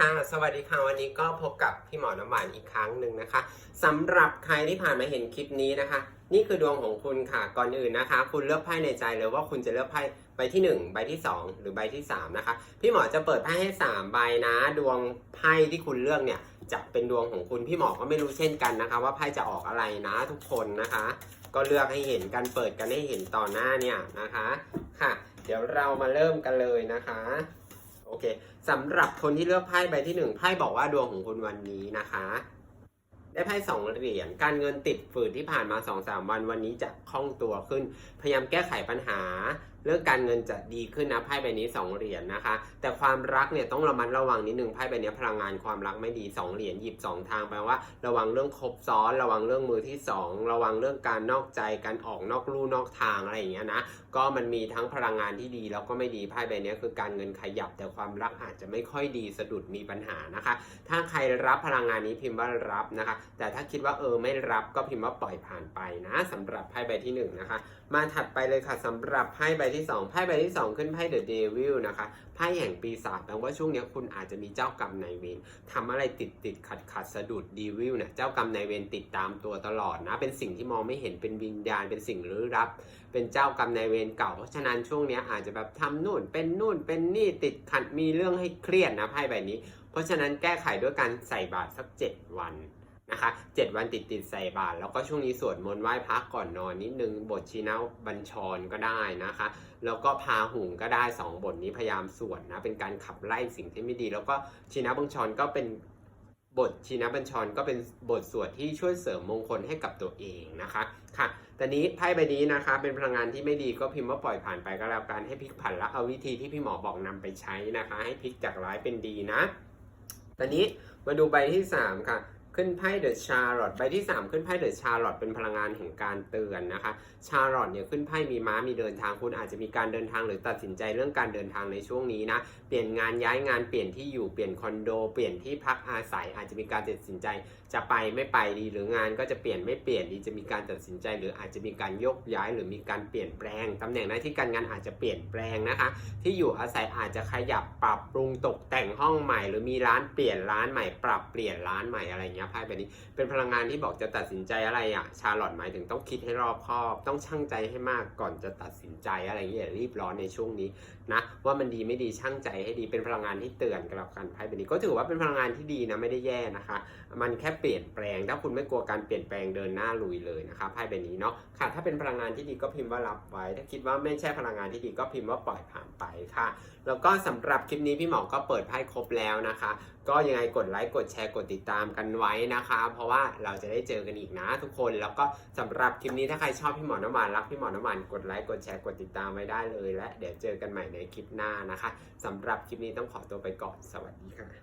ค่ะสวัสดีค่ะวันนี้ก็พบกับพี่หมอน้ำหวานอีกครั้งหนึ่งนะคะสำหรับใครที่ผ่านมาเห็นคลิปนี้นะคะ นี่คือดวงของคุณค่ะก่อนอื่นนะคะ คุณเลือกไพ่ในใจเลยว่าคุณจะเลือกไพ่ใบที่ 1 ใบที่ 2 หรือใบที่ 3 นะคะ พี่หมอจะเปิดไพ่ให้ 3 ใบนะ ดวงไพ่ที่คุณเลือกเนี่ยจะเป็นดวงของคุณพี่หมอก็ไม่รู้เช่นกันนะคะ ว่าไพ่จะออกอะไรนะทุกคนนะคะ ก็เลือกให้เห็นกันเปิดกันให้เห็นต่อหน้าเนี่ยนะคะค่ะ เดี๋ยวเรามาเริ่มกันเลยนะคะ โอเคสำหรับคนที่เลือกไพ่ใบที่หนึ่งไพ่บอกว่าดวงของคุณวันนี้นะคะ ได้ไพ่สองเหรียญการเงินติดฝืดที่ผ่านมาสองสามวันวันนี้จะคล่องตัวขึ้น พยายามแก้ไขปัญหา เรื่องการเงินจะดีขึ้นนะไพ่ใบนี้สองเหรียญนะคะ แต่ความรักเนี่ยต้องระมัดระวังนิดนึงไพ่ใบนี้พลังงานความรักไม่ดีสองเหรียญหยิบสองทางแปลว่าระวังเรื่องครบซ้อน ระวังเรื่องมือที่สองระวังเรื่องการนอกใจการออกนอกลู่นอกทางอะไรอย่างเงี้ยนะก็มันมีทั้งพลังงานที่ดีแล้วก็ไม่ดีไพ่ใบนี้คือการเงินขยับ แต่ความรักอาจจะไม่ค่อยดีสะดุดมีปัญหานะคะ ถ้าใครรับพลังงานนี้พิมพ์ว่ารับนะคะ แต่ถ้าคิดว่าเออไม่รับก็พิมพ์ว่าปล่อยผ่านไปนะสำหรับไพ่ใบที่หนึ่งนะคะมาถัดไปเลยค่ะสำหรับไพ่ใบที่สองไพ่ใบที่สองขึ้นไพ่เดอะเดวิลนะคะ ไพ่แห่งปีศาจแปลว่าช่วงนี้คุณอาจจะมีเจ้ากรรมนายเวรทำอะไรติดติดขัดขัดสะดุดเดวิลเนี่ยเจ้ากรรมนายเวรติดตามตัวตลอดนะ เป็นสิ่งที่มองไม่เห็นเป็นวิญญาณ เป็นสิ่งลี้ลับ เป็นเจ้ากรรมนายเวรเก่า เพราะฉะนั้นช่วงนี้อาจจะแบบทำนู่น เป็นนู่น เป็นนี่ ติดขัด มีเรื่องให้เครียดนะไพ่ใบนี้ เพราะฉะนั้นแก้ไขด้วยการใส่บาตรสัก 7 วัน นะคะ 7 วันติดติดใส่บาตรแล้วก็ช่วงนี้สวดมนต์ไหว้พระก่อนนอนนิดนึง บทชีนะบัญชรก็ได้นะคะ แล้วก็พาหุงก็ได้ 2 บทนี้พยายามสวดนะ เป็นการขับไล่สิ่งที่ไม่ดี แล้วก็ชีนะบัญชรก็เป็นบทชีนะบัญชรก็เป็นบทสวดที่ช่วยเสริมมงคลให้กับตัวเองนะคะค่ะแต่นี้ไพ่ใบนี้นะคะ เป็นพลังงานที่ไม่ดีก็พิมพ์ว่าปล่อยผ่านไปก็แล้วกันให้พลิกผันและเอาวิธีที่พี่หมอบอกนำไปใช้นะคะ ให้พลิกจากร้ายเป็นดีนะ ตอนนี้มาดูใบที่ 3 ค่ะ ขึ้นไพ่เดอะชาร์ลอตใบที่ 3 ขึ้นไพ่เดอะชาร์ลอตเป็นพลังงานแห่งการเตือนนะคะ ชาร์ลอตเนี่ยขึ้นไพ่มีม้ามีเดินทางคุณอาจจะมีการเดินทางหรือตัดสินใจเรื่องการเดินทางในช่วงนี้นะเปลี่ยนงานย้ายงานเปลี่ยนที่อยู่เปลี่ยนคอนโด เปลี่ยนที่พักอาศัยอาจจะมีการตัดสินใจจะไปไม่ไปดีหรืองานก็จะเปลี่ยนไม่เปลี่ยนดีจะมีการตัดสินใจ หรืออาจจะมีการยกย้ายหรือมีการเปลี่ยนแปลงตำแหน่งหน้าที่การงานอาจจะเปลี่ยนแปลงนะคะ ที่อยู่อาศัยอาจจะขยับปรับปรุงตกแต่งห้องใหม่ หรือมีร้านเปลี่ยนร้านใหม่ ปรับเปลี่ยนร้านใหม่อะไรเงี้ยไพ่แบนี้ เป็นพลังงานที่บอกจะตัดสินใจอะไรอะชาลอตหมายถึงต้องคิดให้รอบคอบ ต้องชั่งใจให้มากก่อนจะตัดสินใจอะไรเงี้ยรีบร้อนในช่วงนี้นะว่ามันดีไม่ดีชั่งใจให้ดีเป็นพลังงานที่เตือนกับการไพ่แบบนี้ ก็ถือว่าเป็นพลังงานที่ดีนะไม่ได้แย่นะคะ มันแค่เปลี่ยนแปลง ถ้าคุณไม่กลัวการเปลี่ยนแปลงเดินหน้าลุยเลยนะคะไพ่ใบนี้เนาะค่ะถ้าเป็นพลังงานที่ดีก็พิมพ์ว่ารับไว้ ถ้าคิดว่าไม่ใช่พลังงานที่ดีก็พิมพ์ว่าปล่อยผ่านไปค่ะ แล้วก็สำหรับคลิปนี้พี่หมอก็เปิดไพ่ครบแล้วนะคะ ก็ยังไงกดไลค์กดแชร์กดติดตามกันไว้นะคะ เพราะว่าเราจะได้เจอกันอีกนะทุกคน แล้วก็สำหรับคลิปนี้ถ้าใครชอบพี่หมอน้ำหวานรักพี่หมอน้ำหวานกดไลค์กดแชร์กดติดตามไว้ได้เลย และเดี๋ยวเจอกันใหม่ในคลิปหน้านะคะสำหรับคลิปนี้ต้องขอตัวไปก่อนสวัสดีค่ะ